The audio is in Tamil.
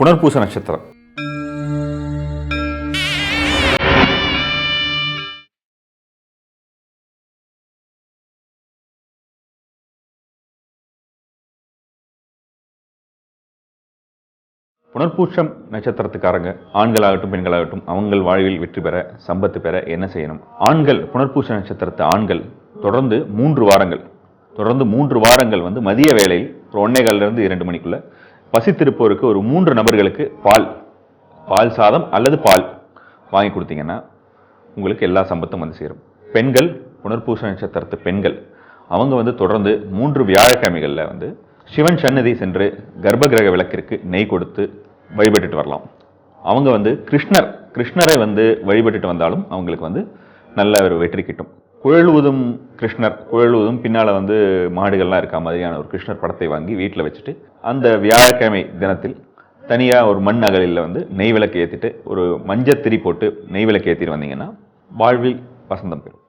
புனர்பூச நட்சத்திரம். புனர்பூஷம் நட்சத்திரத்துக்காரங்க ஆண்களாகட்டும் பெண்களாகட்டும் அவங்கள் வாழ்வில் வெற்றி பெற சம்பத்து பெற என்ன செய்யணும்? ஆண்கள் புனர்பூஷ நட்சத்திரத்து ஆண்கள் தொடர்ந்து மூன்று வாரங்கள். தொடர்ந்து மூன்று வாரங்கள் வந்து மதிய வேளையில் ஒரு ஒன்னே இருந்து இரண்டு மணிக்குள்ள பசித்திருப்போருக்கு ஒரு மூன்று நபர்களுக்கு பால் பால் சாதம் அல்லது பால் வாங்கி கொடுத்தீங்கன்னா உங்களுக்கு எல்லா சம்பத்தும் வந்து சேரும். பெண்கள் புனர்பூச நட்சத்திரத்து பெண்கள் அவங்க வந்து தொடர்ந்து மூன்று வியாழக்கிழமைகளில் வந்து சிவன் சன்னதி சென்று கர்ப்பகிரக விளக்கிற்கு நெய் கொடுத்து வழிபட்டுட்டு வரலாம். அவங்க வந்து கிருஷ்ணர் கிருஷ்ணரை வந்து வழிபட்டுட்டு வந்தாலும் அவங்களுக்கு வந்து நல்ல ஒரு வெற்றி கிட்டும். குழலுவதும் கிருஷ்ணர் குழலுவதும் பின்னால் வந்து மாடுகள்லாம் இருக்க மாதிரியான ஒரு கிருஷ்ணர் படத்தை வாங்கி வீட்டில் வச்சுட்டு அந்த வியாழக்கிழமை தினத்தில் தனியாக ஒரு மண் அகலில் வந்து நெய் விளக்கு ஏற்றிட்டு ஒரு மஞ்சள் திரி போட்டு நெய் விளக்கு ஏற்றிட்டு வந்தீங்கன்னா வாழ்வில் வசந்தம் பெறும்.